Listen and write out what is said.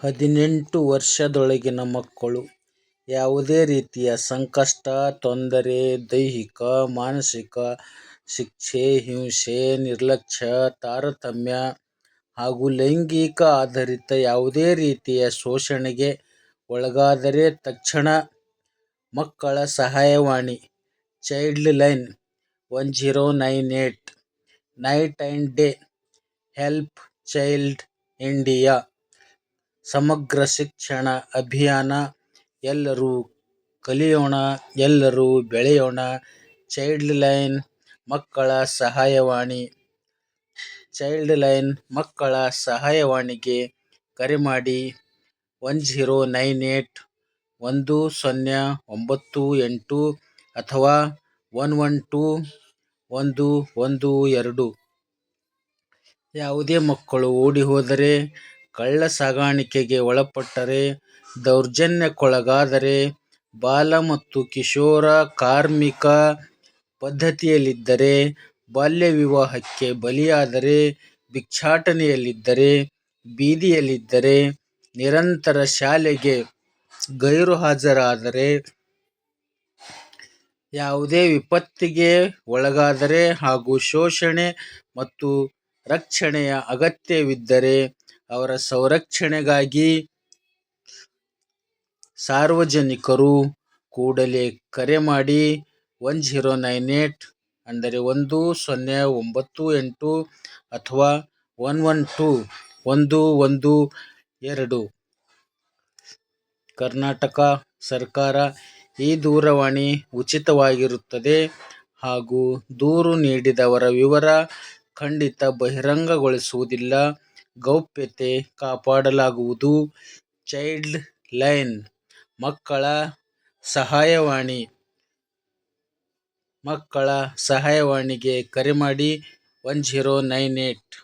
ಹದಿನೆಂಟು ವರ್ಷದೊಳಗಿನ ಮಕ್ಕಳು. ಯಾವುದೇ ರೀತಿಯ ಸಂಕಷ್ಟ, ತೊಂದರೆ, ದೈಹಿಕ, ಮಾನಸಿಕ, ಶಿಕ್ಷೆ, ಹಿಂಸೆ, ನಿರ್ಲಕ್ಷ್ಯ, ತಾರತಮ್ಯ ಹಾಗೂ ಲೈಂಗಿಕ ಆಧಾರಿತ ಯಾವುದೇ ರೀತಿಯ ಶೋಷಣೆಗೆ ಒಳಗಾದರೆ ತಕ್ಷಣ ಮಕ್ಕಳ ಸಹಾಯವಾಣಿ Childline one zero nine eight night and day help child India Samagra Shikshana Abhiyana. ಎಲ್ಲರೂ ಕಲಿಯೋಣ ಎಲ್ಲರೂ ಬೆಳೆಯೋಣ. ಚೈಲ್ಡ್ ಲೈನ್ ಮಕ್ಕಳ ಸಹಾಯವಾಣಿ. ಚೈಲ್ಡ್ ಲೈನ್ ಮಕ್ಕಳ ಸಹಾಯವಾಣಿಗೆ ಕರೆ ಮಾಡಿ. ಒನ್ ಜೀರೋ ನೈನ್ ಏಟ್ ಒಂದು ಸೊನ್ನೆ ಒಂಬತ್ತು ಎಂಟು ಅಥವಾ ಒನ್ ಒನ್ ಟೂ ಒಂದು ಒಂದು ಎರಡು. ಯಾವುದೇ ಮಕ್ಕಳು ಓಡಿಹೋದರೆ, ಕಳ್ಳಸಾಗಾಣಿಕೆಗೆ ಒಳಪಟ್ಟರೆ, ದೌರ್ಜನ್ಯಕ್ಕೊಳಗಾದರೆ, ಬಾಲ ಮತ್ತು ಕಿಶೋರ ಕಾರ್ಮಿಕ ಪದ್ಧತಿಯಲ್ಲಿದ್ದರೆ, ಬಾಲ್ಯ ವಿವಾಹಕ್ಕೆ ಬಲಿಯಾದರೆ, ಭಿಕ್ಷಾಟನೆಯಲ್ಲಿದ್ದರೆ, ಬೀದಿಯಲ್ಲಿದ್ದರೆ, ನಿರಂತರ ಶಾಲೆಗೆ ಗೈರುಹಾಜರಾದರೆ, ಯಾವುದೇ ವಿಪತ್ತಿಗೆ ಒಳಗಾದರೆ ಹಾಗೂ ಶೋಷಣೆ ಮತ್ತು ರಕ್ಷಣೆಯ ಅಗತ್ಯವಿದ್ದರೆ ಅವರ ಸಂರಕ್ಷಣೆಗಾಗಿ ಸಾರ್ವಜನಿಕರು ಕೂಡಲೇ ಕರೆ ಮಾಡಿ ಒನ್ ಜೀರೋ ನೈನ್ ಏಟ್ ಅಂದರೆ ಒಂದು ಸೊನ್ನೆ ಒಂಬತ್ತು ಎಂಟು ಅಥವಾ ಒನ್ ಒನ್ ಟೂ ಒಂದು ಒಂದು ಎರಡು. ಕರ್ನಾಟಕ ಸರ್ಕಾರ ಈ ದೂರವಾಣಿ ಉಚಿತವಾಗಿರುತ್ತದೆ ಹಾಗೂ ದೂರು ನೀಡಿದವರ ವಿವರ ಖಂಡಿತ ಬಹಿರಂಗಗೊಳಿಸುವುದಿಲ್ಲ, ಗೌಪ್ಯತೆ ಕಾಪಾಡಲಾಗುವುದು. ಚೈಲ್ಡ್ ಲೈನ್ ಮಕ್ಕಳ ಸಹಾಯವಾಣಿ ಮಕ್ಕಳ ಸಹಾಯವಾಣಿಗೆ ಕರೆ ಮಾಡಿ ಒನ್ ಜೀರೋ ನೈನ್ ಏಟ್